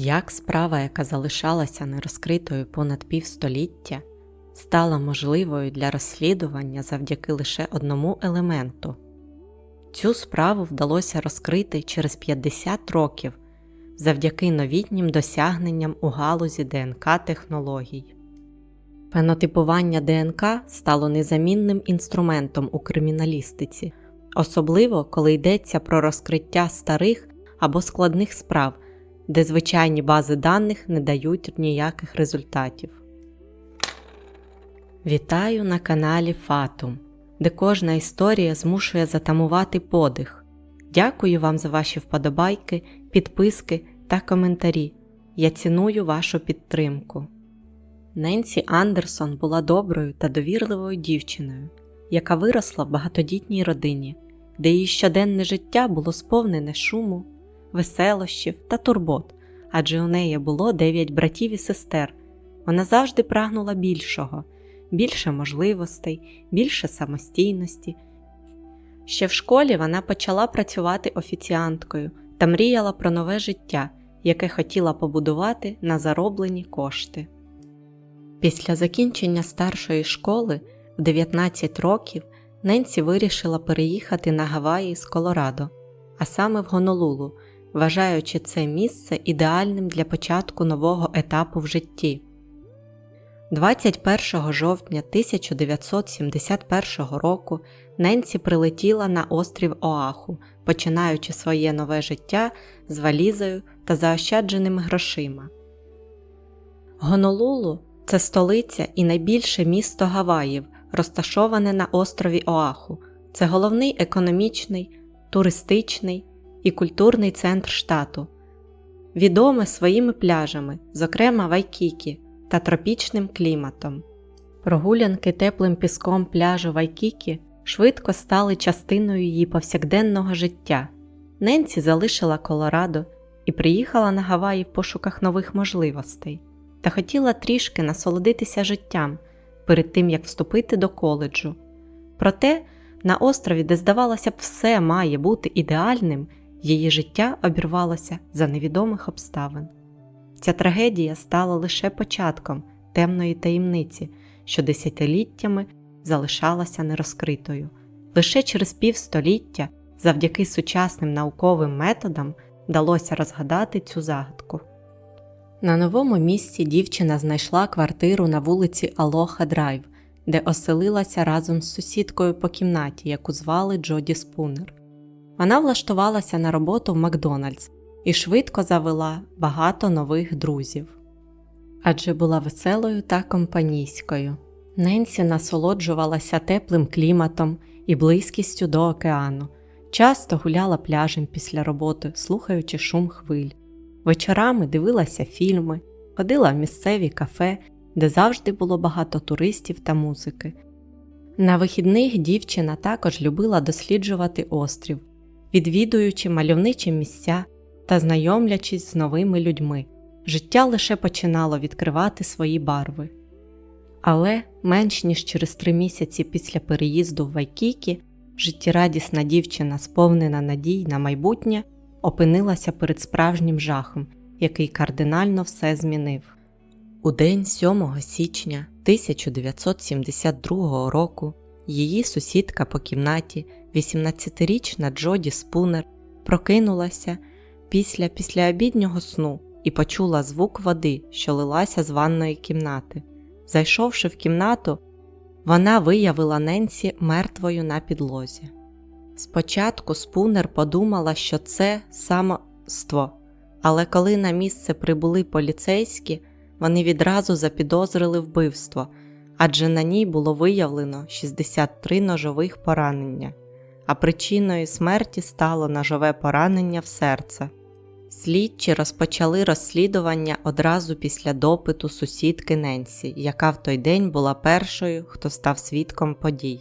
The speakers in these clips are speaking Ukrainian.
Як справа, яка залишалася нерозкритою понад півстоліття, стала можливою для розслідування завдяки лише одному елементу. Цю справу вдалося розкрити через 50 років завдяки новітнім досягненням у галузі ДНК технологій. Фенотипування ДНК стало незамінним інструментом у криміналістиці, особливо коли йдеться про розкриття старих або складних справ, де звичайні бази даних не дають ніяких результатів. Вітаю на каналі Фатум, де кожна історія змушує затамувати подих. Дякую вам за ваші вподобайки, підписки та коментарі. Я ціную вашу підтримку. Ненсі Андерсон була доброю та довірливою дівчиною, яка виросла в багатодітній родині, де її щоденне життя було сповнене шуму, веселощів та турбот, адже у неї було дев'ять братів і сестер. Вона завжди прагнула більшого, більше можливостей, більше самостійності. Ще в школі вона почала працювати офіціанткою та мріяла про нове життя, яке хотіла побудувати на зароблені кошти. Після закінчення старшої школи в 19 років Ненсі вирішила переїхати на Гаваї з Колорадо, а саме в Гонолулу, вважаючи це місце ідеальним для початку нового етапу в житті. 21 жовтня 1971 року Ненсі прилетіла на острів Оаху, починаючи своє нове життя з валізою та заощадженими грошима. Гонолулу це столиця і найбільше місто Гаваїв, розташоване на острові Оаху. Це головний економічний, туристичний і культурний центр штату, відоме своїми пляжами, зокрема Вайкікі та тропічним кліматом. Прогулянки теплим піском пляжу Вайкікі швидко стали частиною її повсякденного життя. Ненсі залишила Колорадо і приїхала на Гаваї в пошуках нових можливостей та хотіла трішки насолодитися життям перед тим як вступити до коледжу. Проте на острові, де здавалося б, все має бути ідеальним, її життя обірвалося за невідомих обставин. Ця трагедія стала лише початком темної таємниці, що десятиліттями залишалася нерозкритою. Лише через півстоліття, завдяки сучасним науковим методам, вдалося розгадати цю загадку. На новому місці дівчина знайшла квартиру на вулиці Алоха Драйв, де оселилася разом з сусідкою по кімнаті, яку звали Джоді Спунер. Вона влаштувалася на роботу в Макдональдс і швидко завела багато нових друзів. Адже була веселою та компанійською. Ненсі насолоджувалася теплим кліматом і близькістю до океану, часто гуляла пляжем після роботи, слухаючи шум хвиль. Вечорами дивилася фільми, ходила в місцеві кафе, де завжди було багато туристів та музики. На вихідних дівчина також любила досліджувати острів, відвідуючи мальовничі місця та знайомлячись з новими людьми. Життя лише починало відкривати свої барви. Але менш ніж через три місяці після переїзду в Вайкікі життєрадісна дівчина, сповнена надій на майбутнє, опинилася перед справжнім жахом, який кардинально все змінив. У день 7 січня 1972 року її сусідка по кімнаті, 18-річна Джоді Спунер, прокинулася після післяобіднього сну і почула звук води, що лилася з ванної кімнати. Зайшовши в кімнату, вона виявила Ненсі мертвою на підлозі. Спочатку спунер подумала, що це самоство, але коли на місце прибули поліцейські, вони відразу запідозрили вбивство, адже на ній було виявлено 63 ножових поранення, а причиною смерті стало ножове поранення в серце. Слідчі розпочали розслідування одразу після допиту сусідки Ненсі, яка в той день була першою, хто став свідком подій.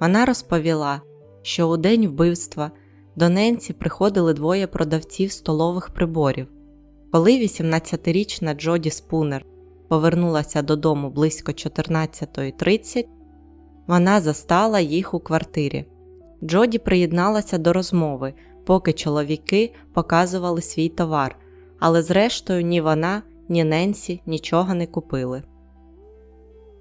Вона розповіла, що у день вбивства до Ненсі приходили двоє продавців столових приборів. Коли 18-річна Джоді Спунер повернулася додому близько 14.30, вона застала їх у квартирі. Джоді приєдналася до розмови, поки чоловіки показували свій товар, але зрештою ні вона, ні Ненсі нічого не купили.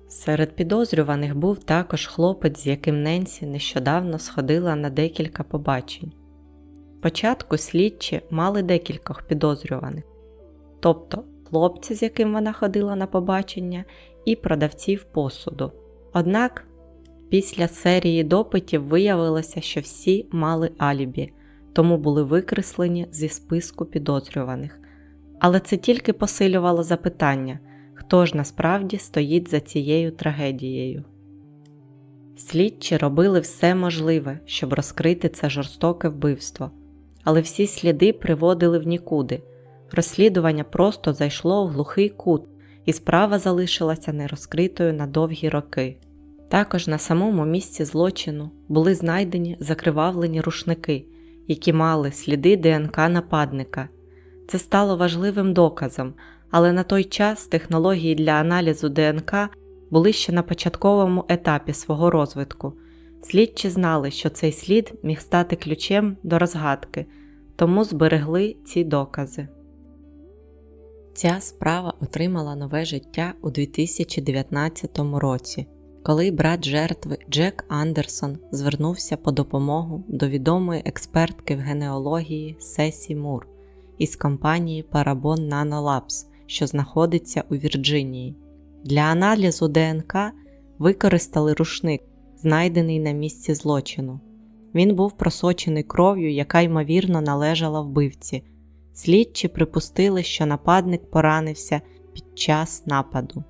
Серед підозрюваних був також хлопець, з яким Ненсі нещодавно сходила на декілька побачень. Спочатку слідчі мали декількох підозрюваних, тобто хлопця, з яким вона ходила на побачення, і продавців посуду. Однак після серії допитів виявилося, що всі мали алібі, тому були викреслені зі списку підозрюваних. Але це тільки посилювало запитання, хто ж насправді стоїть за цією трагедією. Слідчі робили все можливе, щоб розкрити це жорстоке вбивство, але всі сліди приводили в нікуди. Розслідування просто зайшло в глухий кут, і справа залишилася нерозкритою на довгі роки. Також на самому місці злочину були знайдені закривавлені рушники, які мали сліди ДНК нападника. Це стало важливим доказом, але на той час технології для аналізу ДНК були ще на початковому етапі свого розвитку. Слідчі знали, що цей слід міг стати ключем до розгадки, тому зберегли ці докази. Ця справа отримала нове життя у 2019 році, коли брат жертви Джек Андерсон звернувся по допомогу до відомої експертки в генеалогії Сесі Мур із компанії Parabon Nanolabs, що знаходиться у Вірджинії. Для аналізу ДНК використали рушник, знайдений на місці злочину. Він був просочений кров'ю, яка ймовірно належала вбивці. Слідчі припустили, що нападник поранився під час нападу.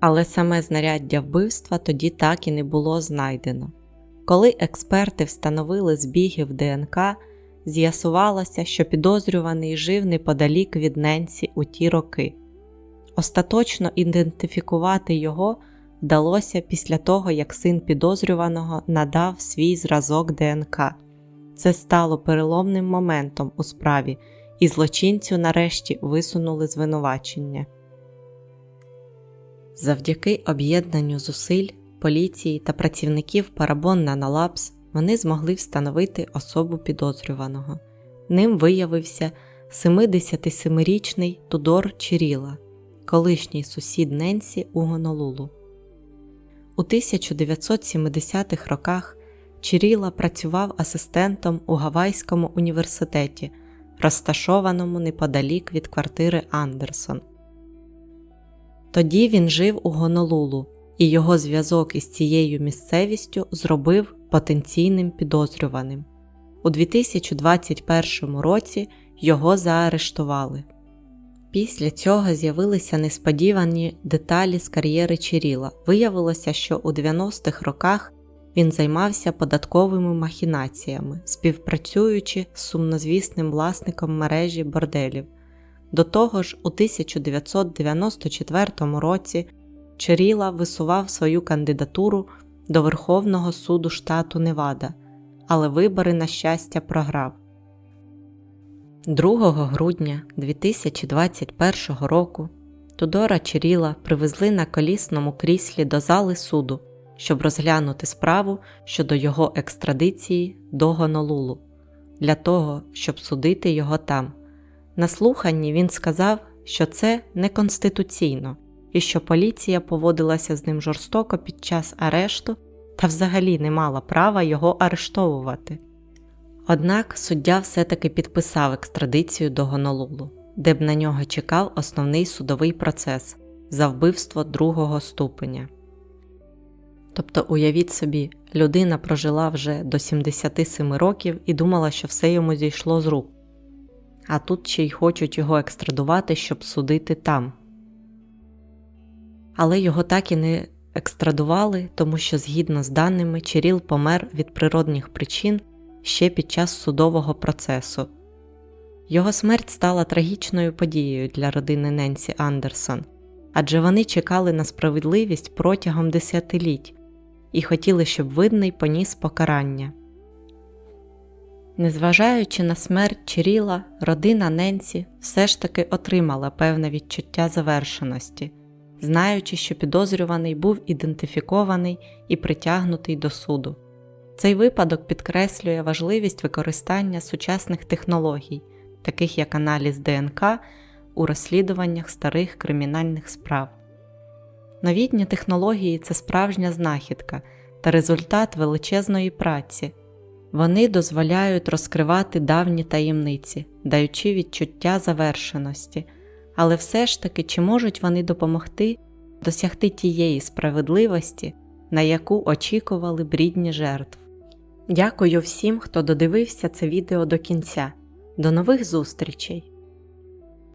Але саме знаряддя вбивства тоді так і не було знайдено. Коли експерти встановили збігів ДНК, з'ясувалося, що підозрюваний жив неподалік від Ненсі у ті роки. Остаточно ідентифікувати його вдалося після того, як син підозрюваного надав свій зразок ДНК. Це стало переломним моментом у справі, і злочинцю нарешті висунули звинувачення. Завдяки об'єднанню зусиль поліції та працівників Parabon Nanolabs вони змогли встановити особу підозрюваного. Ним виявився 77-річний Тудор Чиріла, колишній сусід Ненсі у Гонолулу. У 1970-х роках Чиріла працював асистентом у Гавайському університеті, розташованому неподалік від квартири Андерсон. Тоді він жив у Гонолулу, і його зв'язок із цією місцевістю зробив потенційним підозрюваним. У 2021 році його заарештували. Після цього з'явилися несподівані деталі з кар'єри Чиріла. Виявилося, що у 90-х роках він займався податковими махінаціями, співпрацюючи з сумнозвісним власником мережі борделів. До того ж, у 1994 році Чиріла висував свою кандидатуру до Верховного суду штату Невада, але вибори, на щастя, програв. 2 грудня 2021 року Тудора Чиріла привезли на колісному кріслі до зали суду, щоб розглянути справу щодо його екстрадиції до Гонолулу, для того, щоб судити його там. На слуханні він сказав, що це неконституційно і що поліція поводилася з ним жорстоко під час арешту та взагалі не мала права його арештовувати. Однак суддя все-таки підписав екстрадицію до Гонолулу, де б на нього чекав основний судовий процес за вбивство другого ступеня. Тобто, уявіть собі, людина прожила вже до 77 років і думала, що все йому зійшло з рук, а тут ще й хочуть його екстрадувати, щоб судити там. Але його так і не екстрадували, тому що, згідно з даними, Чиріл помер від природних причин ще під час судового процесу. Його смерть стала трагічною подією для родини Ненсі Андерсон, адже вони чекали на справедливість протягом десятиліть і хотіли, щоб видний поніс покарання. Незважаючи на смерть Чиріла, родина Ненсі все ж таки отримала певне відчуття завершеності, знаючи, що підозрюваний був ідентифікований і притягнутий до суду. Цей випадок підкреслює важливість використання сучасних технологій таких як аналіз ДНК у розслідуваннях старих кримінальних справ. Новітні технології це справжня знахідка та результат величезної праці. Вони дозволяють розкривати давні таємниці, даючи відчуття завершеності, але все ж таки чи можуть вони допомогти досягти тієї справедливості, на яку очікували брідні жертв. Дякую всім, хто додивився це відео до кінця. До нових зустрічей!